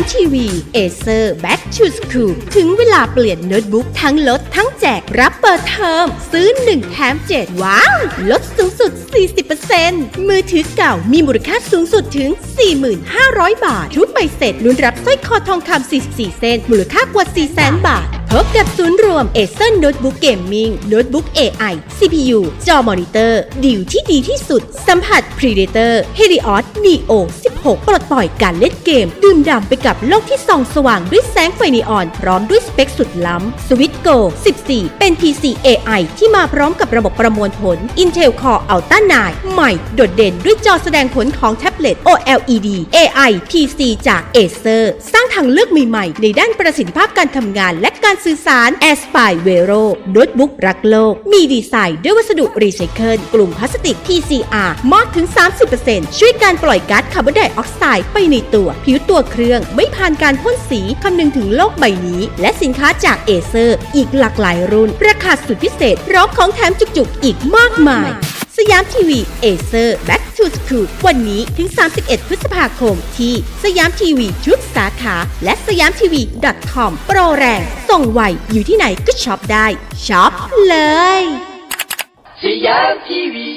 ามทีวีเอเซอร์ Back to School ถึงเวลาเปลี่ยนโน้ตบุ๊กทั้งลดทั้งแจกรับเปิดเทอม ซื้อ 1 แถม 7 ว้าว ลดสูงสุด 40%มือถือเก่ามีมูลค่าสูงสุดถึง 4,500 บาททุกใบเสร็จลุ้นรับสร้อยคอทองคำ44 เส้น มูลค่ากว่า 400,000 บาทพบกับศูนย์รวม Acer Notebook Gaming Notebook AI CPU จอมอนิเตอร์ดิวที่ดีที่สุด สัมผัส Predator Helios Neo 6 ปลดปล่อยการเล่นเกม ดื่มด่ำไปกับโลกที่ส่องสว่างด้วยแสงไฟนีออน พร้อมด้วยสเปคสุดล้ำ Switch Go 14 เป็น PC AI ที่มาพร้อมกับระบบประมวลผล Intel Core Ultra 9ใหม่ โดดเด่นด้วยจอแสดงผลของแท็บเล็ต OLED AI PC จาก Acer สร้างทางเลือกใหม่ๆ ในด้านประสิทธิภาพการทำงานและการสื่อสาร Aspire Vero โน้ตบุ๊กรักโลก มีดีไซน์ด้วยวัสดุรีไซเคิลกลุ่มพลาสติก PCR มากถึง 30%ช่วยการปล่อยก๊าซคาร์บอนไดออกไซด์ไปในตัว ผิวตัวเครื่องไม่ผ่านการพ่นสีคำนึงถึงโลกใบนี้ และสินค้าจากเอเซอร์ อีกหลากหลายรุ่น ราคาสุดพิเศษพร้อมของแถมจุกๆ อีกมากมาย สยามทีวีเอเซอร์ Back to School วันนี้ถึง 31 พฤษภาคม ที่สยามทีวีทุกสาขา และสยามทีวี .com โปรแรงส่งไวอยู่ที่ไหนก็ช็อปได้ช็อปเลยสยามทีวี